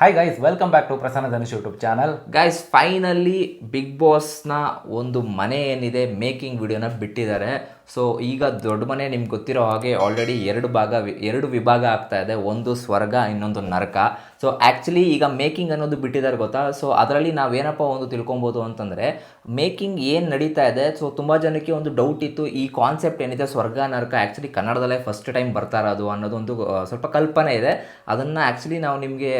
Hi guys welcome back to Prasanna Dhanush YouTube channel guys finally big ಬಾಸ್ನ ಒಂದು ಮನೆ ಏನಿದೆ making ವಿಡಿಯೋನ ಬಿಟ್ಟಿದ್ದಾರೆ. ಸೊ ಈಗ ದೊಡ್ಡ ಮನೆ ನಿಮ್ಗೆ ಗೊತ್ತಿರೋ ಹಾಗೆ ಆಲ್ರೆಡಿ ಎರಡು ಭಾಗ ಎರಡು ವಿಭಾಗ ಆಗ್ತಾ ಇದೆ. ಒಂದು ಸ್ವರ್ಗ, ಇನ್ನೊಂದು ನರಕ. ಸೊ ಆ್ಯಕ್ಚುಲಿ ಈಗ ಮೇಕಿಂಗ್ ಅನ್ನೋದು ಬಿಟ್ಟಿದ್ದಾರೆ ಗೊತ್ತಾ? ಸೊ ಅದರಲ್ಲಿ ನಾವೇನಪ್ಪ ಒಂದು ತಿಳ್ಕೊಬೋದು ಅಂತಂದರೆ ಮೇಕಿಂಗ್ ಏನು ನಡೀತಾ ಇದೆ? ಸೊ ತುಂಬ ಜನಕ್ಕೆ ಒಂದು ಡೌಟ್ ಇತ್ತು, ಈ ಕಾನ್ಸೆಪ್ಟ್ ಏನಿದೆ ಸ್ವರ್ಗ, ನರಕ ಆ್ಯಕ್ಚುಲಿ ಕನ್ನಡದಲ್ಲೇ ಫಸ್ಟ್ ಟೈಮ್ ಬರ್ತಾ ಇರೋದು ಅನ್ನೋದೊಂದು ಸ್ವಲ್ಪ ಕಲ್ಪನೆ ಇದೆ. ಅದನ್ನು ಆ್ಯಕ್ಚುಲಿ ನಾವು ನಿಮಗೆ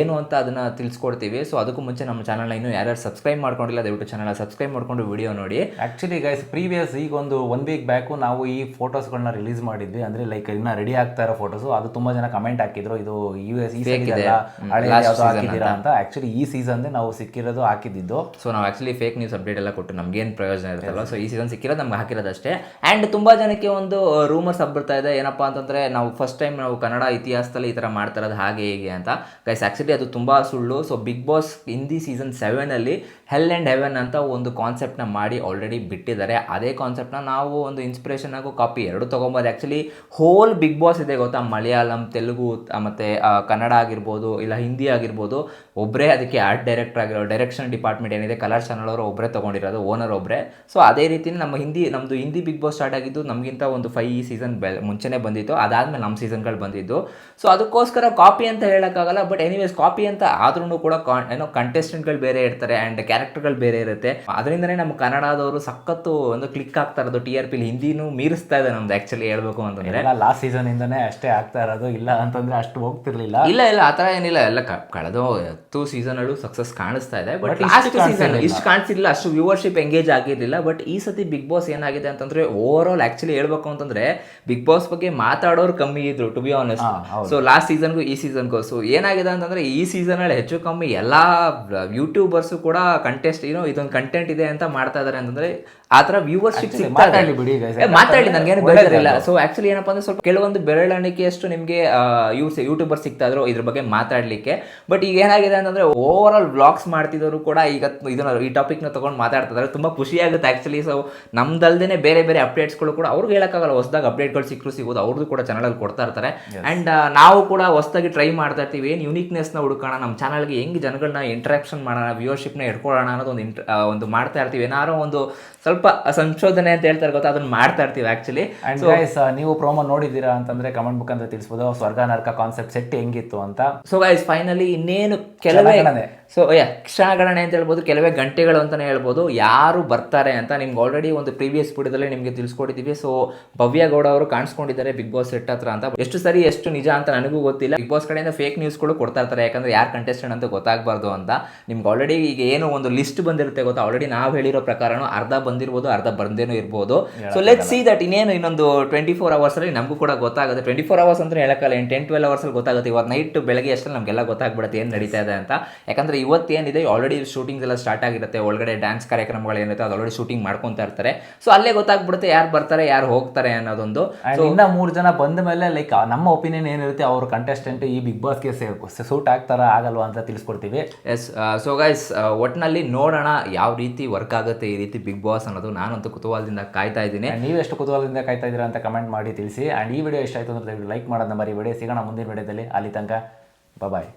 ಏನು ಅಂತ ಅದನ್ನು ತಿಳಿಸ್ಕೊಡ್ತೀವಿ. ಸೊ ಅದಕ್ಕೂ ಮುಂಚೆ ನಮ್ಮ ಚಾನಲ್ನ ಇನ್ನೂ ಯಾರ್ಯಾರು ಸಬ್ಸ್ಕ್ರೈಬ್ ಮಾಡ್ಕೊಂಡಿಲ್ಲ ದಯವಿಟ್ಟು ಚಾನಲ್ ಸಬ್ಸ್ಕ್ರೈಬ್ ಮಾಡ್ಕೊಂಡು ವಿಡಿಯೋ ನೋಡಿ. ಆ್ಯಕ್ಚುಲಿ ಗೈಸ್ ಪ್ರೀವಿಯಸ್ ಈಗ ಒಂದು ಒನ್ ವೀಕ್ ಬ್ಯಾಕು ನಾವು ಈ ಫೋಟೋಸ್ಗಳನ್ನ ರಿಲೀಸ್ ಮಾಡಿದ್ವಿ. ಅಂದರೆ ಲೈಕ್ ಇನ್ನ ರೆಡಿ ಆಗ್ತಾ ಇರೋ ಫೋಟೋಸು ಅದು ತುಂಬ ಜನ ಕಮೆಂಟ್ ಹಾಕಿದ್ರು ಇದು ಯು ಎಸ್ ಈ ಹಾಕಿದ್ದೀರಾ ಅಂತ. ಆ್ಯಕ್ಚುಲಿ ಈ ಸೀಸನ್ದೇ ನಾವು ಸಿಕ್ಕಿರೋದು ಹಾಕಿದ್ದು. ಸೊ ನಾವು ಆ್ಯಕ್ಚುಲಿ ಫೇಕ್ ನ್ಯೂಸ್ ಅಪ್ಡೇಟ್ ಎಲ್ಲ ಕೊಟ್ಟು ನಮ್ಗೇನು ಪ್ರಯೋಜನ ಇರುತ್ತಲ್ಲ ಸೊ ಈ ಸೀಸನ್ ಸಿಕ್ಕಿರೋದು ನಮ್ಗೆ ಹಾಕಿರೋದಷ್ಟೇ. ಆ್ಯಂಡ್ ತುಂಬ ಜನಕ್ಕೆ ಒಂದು ರೂಮರ್ಸ್ ಹಬ್ಬಿಡ್ತಾ ಇದೆ. ಏನಪ್ಪ ಅಂತಂದರೆ ನಾವು ಫಸ್ಟ್ ಟೈಮ್ ನಾವು ಕನ್ನಡ ಇತಿಹಾಸದಲ್ಲಿ ಈ ಥರ ಮಾಡ್ತಾ ಇರೋದು ಹಾಗೆ ಹೀಗೆ ಅಂತ. ಗೈಸ್ ಆ್ಯಕ್ಚುಲಿ ಅದು ತುಂಬ ಸುಳ್ಳು. So big boss Hindi season ಸೆವೆನಲ್ಲಿ hell and heaven ಅಂತ ಒಂದು ಕಾನ್ಸೆಪ್ಟ್ನ ಮಾಡಿ ಆಲ್ರೆಡಿ ಬಿಟ್ಟಿದ್ದಾರೆ. ಅದೇ ಕಾನ್ಸೆಪ್ಟ್ನ ನಾವು ಒಂದು ಇನ್ಸ್ಪಿರೇಷನ್ ಆಗೋ ಕಾಪಿ ಎರಡು ತೊಗೊಬೋದು. ಆ್ಯಕ್ಚುಲಿ ಹೋಲ್ ಬಿಗ್ ಬಾಸ್ ಇದೆ ಗೊತ್ತಾ? ಮಲಯಾಳಂ, ತೆಲುಗು ಮತ್ತು ಕನ್ನಡ ಆಗಿರ್ಬೋದು, ಇಲ್ಲ ಹಿಂದಿ ಆಗಿರ್ಬೋದು ಒಬ್ಬರೇ ಅದಕ್ಕೆ ಆರ್ಟ್ ಡೈರೆಕ್ಟರ್ ಆಗಿರೋ ಡೈರೆಕ್ಷನ್ ಡಿಪಾರ್ಟ್ಮೆಂಟ್ ಏನಿದೆ ಕಲರ್ ಚಾನಲ್ ಅವರು ಒಬ್ಬರೇ ತೊಗೊಂಡಿರೋದು ಓನರ್ ಒಬ್ಬರೇ ಸೊ ಅದೇ ರೀತಿ ನಮ್ಮ ಹಿಂದಿ ನಮ್ಮದು ಹಿಂದಿ ಬಿಗ್ ಬಾಸ್ ಸ್ಟಾರ್ಟ್ ಆಗಿದ್ದು ನಮಗಿಂತ ಒಂದು ಫೈ ಸೀಸನ್ ಬೆ, ಮುಂಚೆನೇ ಬಂದಿತ್ತು. ಅದಾದಮೇಲೆ ನಮ್ಮ ಸೀಸನ್ಗಳು ಬಂದಿದ್ದು. ಸೊ ಅದಕ್ಕೋಸ್ಕರ ಕಾಪಿ ಅಂತ ಹೇಳೋಕ್ಕಾಗಲ್ಲ ಬಟ್ ಎನಿವೇಸ್ ಕಾಪಿ ಅಂತ ಆದ್ರೂ ಕೂಡ ಕಾನ್ ಏನೋ ಕಂಟೆಸ್ಟೆಂಟ್ಗಳು ಬೇರೆ ಇರ್ತಾರೆ ಆ್ಯಂಡ್ ಕ್ಯಾರೆಕ್ಟರ್ಗಳು ಬೇರೆ ಇರುತ್ತೆ. ಅದರಿಂದನೇ ನಮ್ಮ ಕನ್ನಡದವರು ಸಖತ್ತು ಒಂದು ಕ್ಲಿಕ್ ಆಗ್ತಾ ಇರೋದು ಟಿ ಆರ್ ಪಿಲಿ ಹಿಂದಿನೂ ಮೀರಿಸ್ತಾ ಇದೆ ನಮ್ದು ಆಕ್ಚುಲಿ ಹೇಳ್ಬೇಕು ಅಂತಂದ್ರೆ. ಎಲ್ಲ ಲಾಸ್ಟ್ ಸೀಸನಿಂದನೇ ಅಷ್ಟೇ ಆಗ್ತಾ ಇರೋದು. ಇಲ್ಲ ಅಂತಂದ್ರೆ ಅಷ್ಟು ಹೋಗ್ತಿರ್ಲಿಲ್ಲ. ಇಲ್ಲ ಇಲ್ಲ ಆ ಥರ ಏನಿಲ್ಲ. ಎಲ್ಲ ಕಳೆದ ಹತ್ತು ಸೀಸನ್ಗಳು ಸಕ್ಸಸ್ ಕಾಣಿಸ್ತಾ ಇದೆ. But last season. ಇಷ್ಟು ಕಾಣಿಸಿಲ್ಲ ಅಷ್ಟು ವ್ಯೂವರ್ಶಿಪ್ ಎಂಗೇಜ್ ಆಗಿರಲಿಲ್ಲ. ಬಟ್ ಈ ಸತಿ ಬಿಗ್ ಬಾಸ್ ಏನಾಗಿದೆ ಅಂತಂದ್ರೆ ಓವರ್ ಆಲ್ ಆಕ್ಚುಲಿ ಹೇಳ್ಬೇಕು ಅಂತಂದ್ರೆ ಬಿಗ್ ಬಾಸ್ ಬಗ್ಗೆ ಮಾತಾಡೋರು ಕಮ್ಮಿ ಇದ್ರು to be honest so last ಸೀಸನ್ಗೂ ಈ ಸೀಸನ್ಗೂ ಸೊ ಏನಾಗಿದೆ ಅಂತಂದ್ರೆ ಈ ಸೀಸನ್ ಅಲ್ಲಿ ಹೆಚ್ಚು ಕಮ್ಮಿ ಎಲ್ಲಾ ಯೂಟ್ಯೂಬರ್ಸ್ ಕೂಡ ಕಂಟೆಸ್ಟ್ ಏನೋ ಇದೊಂದು ಕಂಟೆಂಟ್ ಇದೆ ಅಂತ ಮಾಡ್ತಾ ಇದಾರೆ ಅಂತಂದ್ರೆ ಆ ತರ ವ್ಯೂವರ್ಶಿಪ್ ಇದೆ. ಬಿಡಿ ಮಾತಾಡಿ ನನಗೇನು ಬೇಜಾರಿಲ್ಲ. ಸೊ ಆಕ್ಚುಲಿ ಏನಪ್ಪಾ ಅಂದ್ರೆ ಸ್ವಲ್ಪ ಕೆಲವೊಂದು ಬೆರಳಿಕೆಯಷ್ಟು ನಿಮಗೆ ಯೂಸ್ ಯೂಟ್ಯೂಬರ್ ಸಿಗ್ತಾ ಇದ್ರು ಇದ್ರ ಬಗ್ಗೆ ಮಾತಾಡ್ಲಿಕ್ಕೆ. ಬಟ್ ಈಗ ಏನಾಗಿದೆ ಅಂತಂದ್ರೆ ಓವರ್ ಆಲ್ ವ್ಲಾಗ್ಸ್ ಮಾಡ್ತಿದ್ದವರು ಕೂಡ ಈಗ ಇದನ್ನ ಈ ಟಾಪಿಕ್ನ ತಗೊಂಡು ಮಾತಾಡ್ತಾ ಮಾತಾಡ್ತಿದಾರೆ ತುಂಬಾ ಖುಷಿ ಆಗುತ್ತೆ ಆಕ್ಚುಲಿ ಸೊ ನಮ್ದಲ್ದೇನೆ ಬೇರೆ ಬೇರೆ ಅಪ್ಡೇಟ್ಸ್ಗಳು ಕೂಡ ಅವ್ರಿಗೆ ಹೇಳಕ್ಕಾಗಲ್ಲ. ಹೊಸದಾಗಿ ಅಪ್ಡೇಟ್ಗಳು ಸಿಕ್ಕರು ಸಿಗೋದು ಅವ್ರದ್ದು ಕೂಡ ಚಾನಲಲ್ಲಿ ಕೊಡ್ತಾ ಇರ್ತಾರೆ. ಅಂಡ್ ನಾವು ಕೂಡ ಹೊಸದಾಗಿ ಟ್ರೈ ಮಾಡ್ತಾ ಇರ್ತೀವಿ. ಏನು ಯುನಿಕ್ನೆಸ್ನ ಹುಡುಕೋಣ? ನಮ್ಮ ಚಾನಲ್ಗೆ ಹೆಂಗೆ ಜನಗಳನ್ನ ಇಂಟ್ರಾಕ್ಷನ್ ಮಾಡೋಣ? ವ್ಯೂವರ್ಶಿಪ್ನ ಇಟ್ಕೊಳ್ಳೋಣ ಅನ್ನೋದು ಒಂದು ಇಂಟ್ರ ಒಂದು ಮಾಡ್ತಾ ಇರ್ತೀವಿ. ಏನಾರೋ ಒಂದು ಸ್ವಲ್ಪ ಸಂಶೋಧನೆ ಅಂತ ಹೇಳ್ತಾರೆ ಗೊತ್ತಾ? ಅದನ್ನ ಮಾಡ್ತಾ ಇರ್ತೀವಿ ಆಕ್ಚುಲಿ ಅಂಡ್ ಗೈಸ್ ನೀವು ಪ್ರೋಮೋ ನೋಡಿದ್ದೀರಾ ಅಂತಂದ್ರೆ ಕಮೆಂಟ್ ಬುಕ್ ಅಂತ ತಿಳಿಸ್ಬೋದು. ಸ್ವರ್ಗ ನರಕ ಕಾನ್ಸೆಪ್ಟ್ ಸೆಟ್ ಹೆಂಗಿತ್ತು ಅಂತ. ಸೊ ಗೈಸ್ ಫೈನಲಿ ಇನ್ನೇನು ಕೆಲವೇ. ಸೊ ಯಾ ಕ್ಷಣಗಣನೆ ಅಂತ ಹೇಳ್ಬೋದು ಕೆಲವೇ ಗಂಟೆಗಳು ಅಂತಾನೆ ಹೇಳ್ಬೋದು ಯಾರು ಬರ್ತಾರೆ ಅಂತ ನಿಮ್ಗೆ ಆಲ್ರೆಡಿ ಒಂದು ಪ್ರೀವಿಯಸ್ ವಿಡಿಯೋದಲ್ಲಿ ನಿಮಗೆ ತಿಳಿಸ್ಕೊಟ್ಟಿದ್ದೀವಿ ಸೊ ಭವ್ಯ ಗೌಡ ಅವರು ಕಾಣಿಸ್ಕೊಂಡಿದ್ದಾರೆ ಬಿಗ್ ಬಾಸ್ ಸೆಟ್ ಹತ್ರ ಅಂತ. ಎಷ್ಟು ಸರಿ ಎಷ್ಟು ನಿಜ ಅಂತ ನನಗೂ ಗೊತ್ತಿಲ್ಲ. ಬಿಗ್ ಬಾಸ್ ಕಡೆಯಿಂದ ಫೇಕ್ ನ್ಯೂಸ್ಗಳು ಕೊಡ್ತಾ ಇರ್ತಾರೆ ಯಾಕಂದ್ರೆ ಯಾರು ಕಂಟೆಸ್ಟೆಂಟ್ ಅಂತ ಗೊತ್ತಾಗಬಾರ್ದು ಅಂತ. ನಿಮ್ಗೆ ಆಲ್ರೆಡಿ ಈಗ ಏನು ಒಂದು ಲಿಸ್ಟ್ ಬಂದಿರುತ್ತೆ ಗೊತ್ತಾ? ಆಲ್ರೆಡಿ ನಾವು ಹೇಳಿರೋ ಪ್ರಕಾರನೂ ಅರ್ಧ ಬಂದಿರ್ಬೋದು ಅರ್ಧ ಬಂದೇನೂ ಇರ್ಬೋದು. ಸೊ ಲೆಟ್ ಸಿ ದಟ್ ಇನ್ನೇನು ಇನ್ನೊಂದು ಟ್ವೆಂಟಿ ಫೋರ್ ಅವರ್ಸಲ್ಲಿ ನಮಗೂ ಕೂಡ ಗೊತ್ತಾಗುತ್ತೆ. ಟ್ವೆಂಟಿ ಫೋರ್ ಅವರ್ಸ್ ಅಂತ ಹೇಳಕ್ಕಲ್ಲ ಏನು ಟೆನ್ ಟ್ವೆಲ್ ಅವರ್ಸಲ್ಲಿ ಗೊತ್ತಾಗುತ್ತೆ. ಇವತ್ತು ನೈಟ್ ಬೆಳಗ್ಗೆ ಅಷ್ಟರಲ್ಲಿ ನಮಗೆಲ್ಲ ಗೊತ್ತಾಗ್ಬಿಡುತ್ತೆ ಏನು ನಡೀತಾ ಇದೆ ಅಂತ. ಯಾಕಂದ್ರೆ ಇವತ್ತೇನಿದೆ ಆಲ್ರೆಡಿ ಶೂಟಿಂಗ್ಸ್ ಎಲ್ಲ ಸ್ಟಾರ್ಟ್ ಆಗಿರುತ್ತೆ ಒಳಗಡೆ ಡ್ಯಾನ್ಸ್ ಕಾರ್ಯಕ್ರಮಗಳು ಏನಿರುತ್ತೆ ಅದು ಆಲ್ರೆಡಿ ಶೂಟಿಂಗ್ ಮಾಡ್ಕೊತಾ ಇರ್ತಾರೆ. ಸೊ ಅಲ್ಲೇ ಗೊತ್ತಾಗ್ಬಿಡುತ್ತೆ ಯಾರು ಬರ್ತಾರೆ ಯಾರು ಹೋಗ್ತಾರೆ ಅನ್ನೋದೊಂದು. ಇನ್ನ ಮೂರು ಜನ ಬಂದ ಮೇಲೆ ಲೈಕ್ ನಮ್ಮ ಒಪಿನಿಯನ್ ಏನಿರುತ್ತೆ ಅವ್ರ ಕಂಟೆಸ್ಟೆಂಟ್ ಈ ಬಿಗ್ ಬಾಸ್ಗೆ ಸೂಟ್ ಆಗ್ತಾರ ಆಗಲ್ವಾ ಅಂತ ತಿಳಿಸ್ಕೊಡ್ತೀವಿ. ಎಸ್ ಸೊ ಗೈಸ್ ಒಟ್ಟಿನಲ್ಲಿ ನೋಡೋಣ ಯಾವ ರೀತಿ ವರ್ಕ್ ಆಗುತ್ತೆ ಈ ರೀತಿ ಬಿಗ್ ಬಾಸ್ ಅನ್ನೋದು. ನಾನಂತೂ ಕುತೂಹಲದಿಂದ ಕಾಯ್ತಾ ಇದ್ದೀನಿ. ನೀವೆಷ್ಟು ನೀವು ಎಷ್ಟು ಕುತೂಹಲದಿಂದ ಕಾಯ್ತಾ ಇದ್ದೀರಾ ಅಂತ ಕಮೆಂಟ್ ಮಾಡಿ ತಿಳಿಸಿ. ಅಂಡ್ ಈ ವಿಡಿಯೋ ಇಷ್ಟ ಆಯ್ತು ಅಂದ್ರೆ ಲೈಕ್ ಮಾಡೋದನ್ನ ಮರಿಬೇಡಿ. ಸಿಗೋಣ ಮುಂದಿನ ವಿಡಿಯೋದಲ್ಲಿ ಅಲ್ಲಿ ತನಕ ಬಾಯ್